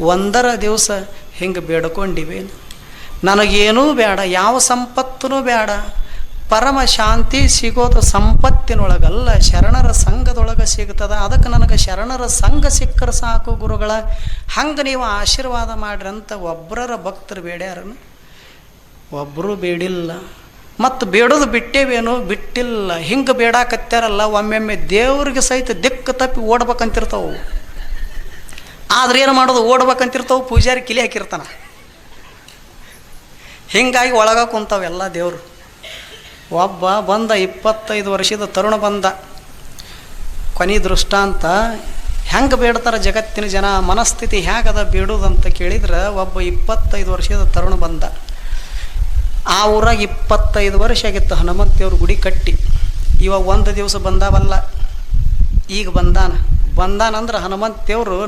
ಒಂದರ ದಿವಸ ಹಿಂಗೆ ಬೇಡ್ಕೊಂಡಿವೇನು? ನನಗೇನೂ ಬೇಡ, ಯಾವ ಸಂಪತ್ತೂ ಬೇಡ. ಪರಮ ಶಾಂತಿ ಸಿಗೋದು ಸಂಪತ್ತಿನೊಳಗಲ್ಲ, ಶರಣರ ಸಂಘದೊಳಗೆ ಸಿಗ್ತದ. ಅದಕ್ಕೆ ನನಗೆ ಶರಣರ ಸಂಘ ಸಿಕ್ಕರೆ ಸಾಕು ಗುರುಗಳ. ಹಂಗೆ ನೀವು ಆಶೀರ್ವಾದ ಮಾಡ್ರಿ ಅಂತ ಒಬ್ಬರರ ಭಕ್ತರು ಬೇಡ್ಯಾರನು? ಒಬ್ಬರು ಬೇಡಿಲ್ಲ. ಮತ್ತು ಬೇಡೋದು ಬಿಟ್ಟೇವೇನು? ಬಿಟ್ಟಿಲ್ಲ. ಹಿಂಗೆ ಬೇಡಾಕತ್ಯಾರಲ್ಲ, ಒಮ್ಮೆಮ್ಮೆ ದೇವ್ರಿಗೆ ಸಹಿತ ದಿಕ್ಕು ತಪ್ಪಿ ಓಡ್ಬೇಕಂತಿರ್ತಾವು. ಆದ್ರೆ ಏನು ಮಾಡೋದು? ಓಡ್ಬೇಕಂತಿರ್ತಾವೆ, ಪೂಜಾರಿ ಕಿಲಿ ಹಾಕಿರ್ತಾನ. ಹಿಂಗಾಗಿ ಒಳಗ ಕುಂತಾವೆಲ್ಲ ದೇವರು. ಒಬ್ಬ ಬಂದ, ಇಪ್ಪತ್ತೈದು ವರ್ಷದ ತರುಣ ಬಂದ. ಕೊನೆ ದೃಷ್ಟಾಂತ, ಹೆಂಗೆ ಬೇಡ್ತಾರೆ ಜಗತ್ತಿನ ಜನ, ಮನಸ್ಥಿತಿ ಹೇಗದ ಬೇಡೋದಂತ ಕೇಳಿದ್ರೆ ಒಬ್ಬ ಇಪ್ಪತ್ತೈದು ವರ್ಷದ ತರುಣ ಬಂದ. ಆ ಊರಾಗ ಇಪ್ಪತ್ತೈದು ವರ್ಷ ಆಗಿತ್ತು, ಹನುಮಂತೇವ್ರ ಗುಡಿ ಕಟ್ಟಿ. ಇವಾಗ ಒಂದು ದಿವಸ ಬಂದಾವಲ್ಲ, ಈಗ ಬಂದಾನ. ಬಂದಾನಂದ್ರೆ ಹನುಮಂತೇವ್ರು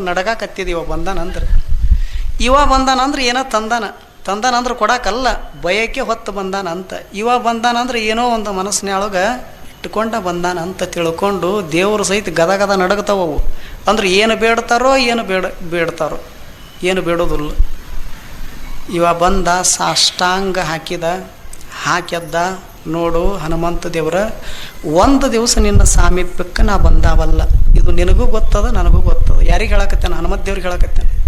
ಇವ ಬಂದಾನಂದ್ರೆ. ಇವ ಬಂದಾನಂದ್ರೆ ಏನೋ ತಂದಾನ. ತಂದಾನಂದ್ರೆ ಕೊಡಕ್ಕಲ್ಲ ಬಯಕೆ ಹೊತ್ತು ಬಂದಾನ ಅಂತ ಇವ ಬಂದಾನಂದ್ರೆ ಏನೋ ಒಂದು ಮನಸ್ಸಿನೊಳಗೆ ಇಟ್ಕೊಂಡ ಬಂದಾನ ಅಂತ ತಿಳ್ಕೊಂಡು ದೇವರು ಸಹಿತ ಗದ ಗದ ನಡಗತಾವವು ಅಂದ್ರೆ ಏನು ಬೇಡ್ತಾರೋ ಏನು ಬೇಡ, ಬೇಡ್ತಾರೋ. ಏನು ಬೇಡೋದಿಲ್ಲ. ಇವ ಬಂದ ಸಾಷ್ಟಾಂಗ ಹಾಕಿದ, ಹಾಕ್ಯದ್ದ ನೋಡು ಹನುಮಂತ ದೇವರ, ಒಂದು ದಿವಸ ನಿನ್ನ ಸಾಮೀಪ್ಯಕ್ಕೆ ನಾ ಬಂದಾವಲ್ಲ. ಇದು ನಿನಗೂ ಗೊತ್ತದ, ನನಗೂ ಗೊತ್ತದ. ಯಾರಿಗೆ ಹೇಳಕತ್ತೇನೆ? ಹನುಮಂತ ದೇವ್ರಿಗೆ ಹೇಳಕತ್ತೇನೆ?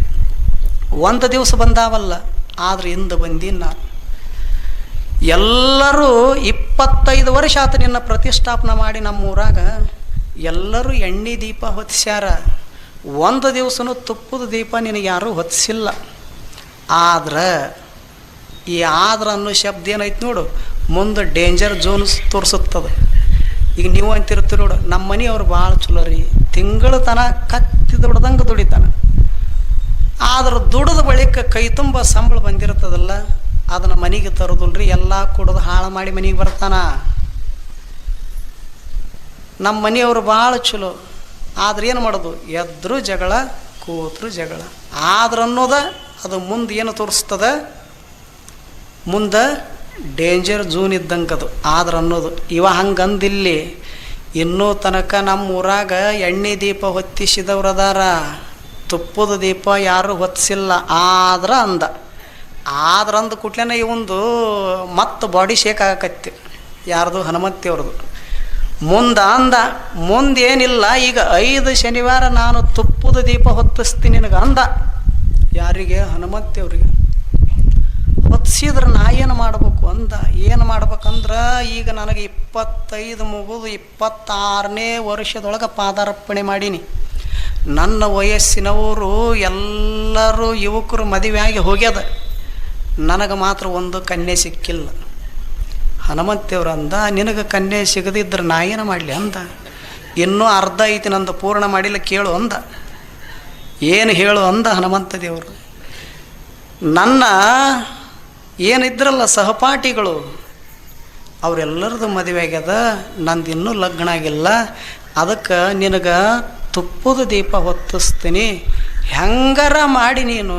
ಒಂದು ದಿವಸ ಬಂದಾವಲ್ಲ, ಆದ್ರೆ ಇಂದು ಬಂದಿ ನಾನು ಎಲ್ಲರೂ ಇಪ್ಪತ್ತೈದು ವರ್ಷ ಆತ ನಿನ್ನ ಪ್ರತಿಷ್ಠಾಪನೆ ಮಾಡಿ ನಮ್ಮ ಊರಾಗ ಎಲ್ಲರೂ ಎಣ್ಣೆ ದೀಪ ಹೊತ್ತಿಸ್ಯಾರ ಒಂದು ದಿವಸನೂ ತುಪ್ಪದ ದೀಪ ನಿನಗೆ ಯಾರೂ ಹೊತ್ತಿಸಿಲ್ಲ ಆದ್ರೆ, ಈ ಆದ್ರ ಅನ್ನೋ ಶಬ್ದ ಏನೈತೆ ನೋಡು? ಮುಂದೆ ಡೇಂಜರ್ ಝೋನ್ ತೋರಿಸುತ್ತದೆ. ಈಗ ನೀವು ಅಂತಿರ್ತೀರಿ ನೋಡು, ನಮ್ಮ ಮನೆಯವ್ರು ಭಾಳ ಚಲೋ ರೀ. ತಿಂಗಳ ತನ ಕತ್ತಿ ದುಡ್ದಂಗೆ ದುಡಿತಾನೆ. ಆದ್ರೆ ದುಡಿದ ಬಳಿಕ ಕೈ ತುಂಬ ಸಂಬಳ ಬಂದಿರ್ತದಲ್ಲ ಅದನ್ನು ಮನೆಗೆ ತರೋದಿಲ್ರಿ ಎಲ್ಲ ಕುಡಿದು ಹಾಳು ಮಾಡಿ ಮನೆಗೆ ಬರ್ತಾನ. ನಮ್ಮ ಮನೆಯವರು ಭಾಳ ಚಲೋ. ಆದ್ರೆ ಏನು ಮಾಡೋದು? ಎದ್ರು ಜಗಳ, ಕೂತ್ರು ಜಗಳ. ಆದ್ರೆ ಅನ್ನೋದ ಅದು ಮುಂದೆ ಏನು ತೋರಿಸ್ತದ? ಮುಂದೆ ಡೇಂಜರ್ ಝೂನ್ ಇದ್ದಂಗೆ ಅದು ಆದ್ರೆ ಅನ್ನೋದು, ಇವ ಹಂಗಂದಿಲ್ಲಿ, ಇನ್ನೂ ತನಕ ನಮ್ಮ ಊರಾಗ ಎಣ್ಣೆ ದೀಪ ಹೊತ್ತಿಸಿದವ್ರು ಅದಾರ ತುಪ್ಪದ ದೀಪ ಯಾರು ಹೊತ್ತಿಸಿಲ್ಲ. ಆದ್ರೆ ಅಂದ. ಆದ್ರೆ ಅಂದ ಕೂಡ್ಲೇನೆ ಇವೊಂದು ಮತ್ತೆ ಬಾಡಿ ಶೇಕ್ ಆಗಕತ್ತಿ. ಯಾರ್ದು ಹನುಮಂತಿಯವ್ರದ್ದು ಮುಂದ ಅಂದ ಮುಂದೇನಿಲ್ಲ ಈಗ ಐದು ಶನಿವಾರ ನಾನು ತುಪ್ಪದ ದೀಪ ಹೊತ್ತಿಸ್ತೀನಿ ನಿನಗೆ ಅಂದ. ಯಾರಿಗೆ? ಹನುಮಂತಿಯವ್ರಿಗೆ ಹೊತ್ತಿಸಿದ್ರೆ ನಾ ಏನು ಮಾಡಬೇಕು ಅಂದ. ಏನು ಮಾಡ್ಬೇಕಂದ್ರೆ, ಈಗ ನನಗೆ ಇಪ್ಪತ್ತೈದು ಮುಗಿದು ಇಪ್ಪತ್ತಾರನೇ ವರ್ಷದೊಳಗೆ ಪಾದಾರ್ಪಣೆ ಮಾಡೀನಿ. ನನ್ನ ವಯಸ್ಸಿನವರು ಎಲ್ಲರೂ ಯುವಕರು ಮದುವೆಯಾಗಿ ಹೋಗ್ಯದ. ನನಗೆ ಮಾತ್ರ ಒಂದು ಕನ್ಯೆ ಸಿಕ್ಕಿಲ್ಲ. ಹನುಮಂತೇವ್ರು ಅಂದ, ನಿನಗೆ ಕನ್ಯೆ ಸಿಗದಿದ್ರೆ ನಾ ಏನು ಮಾಡಲಿ ಅಂದ. ಇನ್ನೂ ಅರ್ಧ ಐತಿ ನಂದು ಪೂರ್ಣ ಮಾಡಿಲ್ಲ ಕೇಳು ಅಂದ. ಏನು ಹೇಳು ಅಂದ ಹನುಮಂತ ದೇವರು ನನ್ನ ಏನಿದ್ರಲ್ಲ ಸಹಪಾಠಿಗಳು ಅವರೆಲ್ಲರದು ಮದುವೆ ಆಗ್ಯದ ನಂದು ಇನ್ನೂ ಲಗ್ನ ಆಗಿಲ್ಲ ಅದಕ್ಕೆ ನಿನಗೆ ತುಪ್ಪದ ದೀಪ ಹೊತ್ತಿಸ್ತೀನಿ, ಹೆಂಗಾರ ಮಾಡಿ ನೀನು,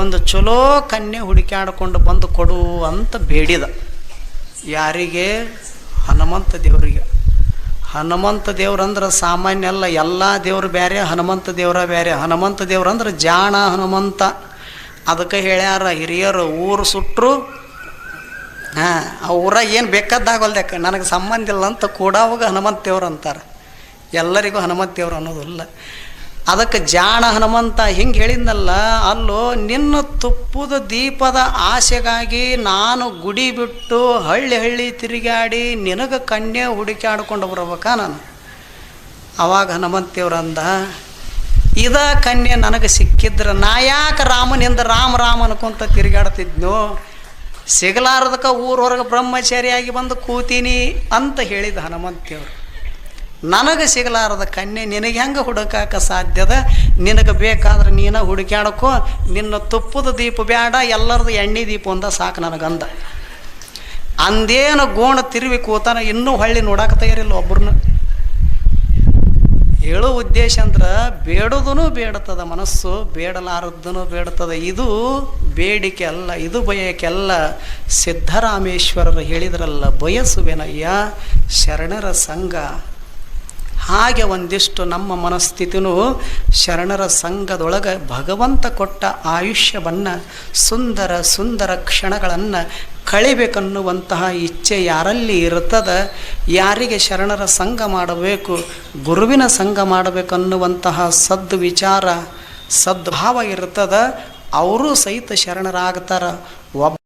ಒಂದು ಚಲೋ ಕನ್ಯೆ ಹುಡುಕಾಡಿಕೊಂಡು ಬಂದು ಕೊಡು ಅಂತ ಬೇಡಿದ. ಯಾರಿಗೆ? ಹನುಮಂತ ದೇವರಿಗೆ. ಹನುಮಂತ ದೇವ್ರಂದ್ರೆ ಸಾಮಾನ್ಯ ಅಲ್ಲ, ಎಲ್ಲ ದೇವ್ರು ಬೇರೆ ಹನುಮಂತ ದೇವರ ಬೇರೆ ಹನುಮಂತ ದೇವ್ರಂದ್ರೆ ಜಾಣ ಹನುಮಂತ. ಅದಕ್ಕೆ ಹೇಳ್ಯಾರ ಹಿರಿಯರು, ಊರು ಸುಟ್ಟರು ಹಾಂ, ಆ ಊರಾಗ ಏನು ಬೇಕಾದಾಗಲ್ದಕ್ಕ ನನಗೆ ಸಂಬಂಧ ಇಲ್ಲ ಅಂತ ಕೂಡಾವಾಗ ಹನುಮಂತ ದೇವ್ರು ಅಂತಾರೆ. ಎಲ್ಲರಿಗೂ ಹನುಮಂತ ದೇವ್ರು ಅನ್ನೋದಿಲ್ಲ. ಅದಕ್ಕೆ ಜಾಣ ಹನುಮಂತ ಹಿಂಗೆ ಹೇಳಿದ್ನಲ್ಲ, ಅಲ್ಲೋ, ನಿನ್ನ ತುಪ್ಪದ ದೀಪದ ಆಸೆಗಾಗಿ ನಾನು ಗುಡಿ ಬಿಟ್ಟು ಹಳ್ಳಿ ಹಳ್ಳಿ ತಿರುಗಾಡಿ ನಿನಗೆ ಕಣ್ಣೇ ಹುಡುಕಾಡ್ಕೊಂಡು ಬರ್ಬೇಕಾ ನಾನು? ಅವಾಗ ಹನುಮಂತೇವ್ರಂದ ಇದ ಕನ್ಯೆ ನನಗೆ ಸಿಕ್ಕಿದ್ರೆ ನಾ ಯಾಕೆ ರಾಮನಿಂದ ರಾಮ ರಾಮ ಅನ್ಕೊಂತ ತಿರುಗಾಡ್ತಿದ್ನು? ಸಿಗಲಾರದಕ್ಕೆ ಊರೊರಗೆ ಬ್ರಹ್ಮಚಾರಿಯಾಗಿ ಬಂದು ಕೂತೀನಿ ಅಂತ ಹೇಳಿದ ಹನುಮಂತೇವರು. ನನಗೆ ಸಿಗಲಾರದ ಕನ್ಯೆ ನಿನಗೆ ಹೆಂಗೆ ಹುಡುಕಾಕ ಸಾಧ್ಯದ? ನಿನಗೆ ಬೇಕಾದ್ರೆ ನೀನ ಹುಡುಕ್ಯಾಡಕ್ಕೋ ನಿನ್ನ ತುಪ್ಪದ ದೀಪ ಬೇಡ ಎಲ್ಲರದು ಎಣ್ಣೆ ದೀಪ ಒಂದ ಸಾಕು ನನಗಂದ. ಅಂದೇನು ಗೋಣ ತಿರುವಿ ಕೂತಾನ ಇನ್ನೂ ಹಳ್ಳಿ ನೋಡಕ್ಕೆ ತಯಾರಿಲ್ಲ ಒಬ್ರನ್ನ. ಹೇಳೋ ಉದ್ದೇಶ ಅಂದ್ರೆ ಬೇಡೋದೂ ಬೇಡತದ ಮನಸ್ಸು ಬೇಡಲಾರದ್ದೂ ಬೇಡತದ. ಇದು ಬೇಡಿಕೆ ಅಲ್ಲ ಇದು ಬಯಕೆ ಅಲ್ಲ ಸಿದ್ದರಾಮೇಶ್ವರರು ಹೇಳಿದ್ರಲ್ಲ, ಬಯಸುವೆನಯ್ಯ, ಶರಣರ ಸಂಘ. ಹಾಗೆ ಒಂದಿಷ್ಟು ನಮ್ಮ ಮನಸ್ಥಿತಿನೂ ಶರಣರ ಸಂಘದೊಳಗೆ ಭಗವಂತ ಕೊಟ್ಟ ಆಯುಷ್ಯವನ್ನು, ಸುಂದರ ಸುಂದರ ಕ್ಷಣಗಳನ್ನು ಕಳಿಬೇಕನ್ನುವಂತಹ ಇಚ್ಛೆ ಯಾರಲ್ಲಿ ಇರ್ತದ ಯಾರಿಗೆ ಶರಣರ ಸಂಘ ಮಾಡಬೇಕು, ಗುರುವಿನ ಸಂಘ ಮಾಡಬೇಕನ್ನುವಂತಹ ಸದ್ ವಿಚಾರ ಸದ್ಭಾವ ಇರ್ತದ ಅವರೂ ಸಹಿತ ಶರಣರಾಗ್ತಾರ. ಒಬ್ಬ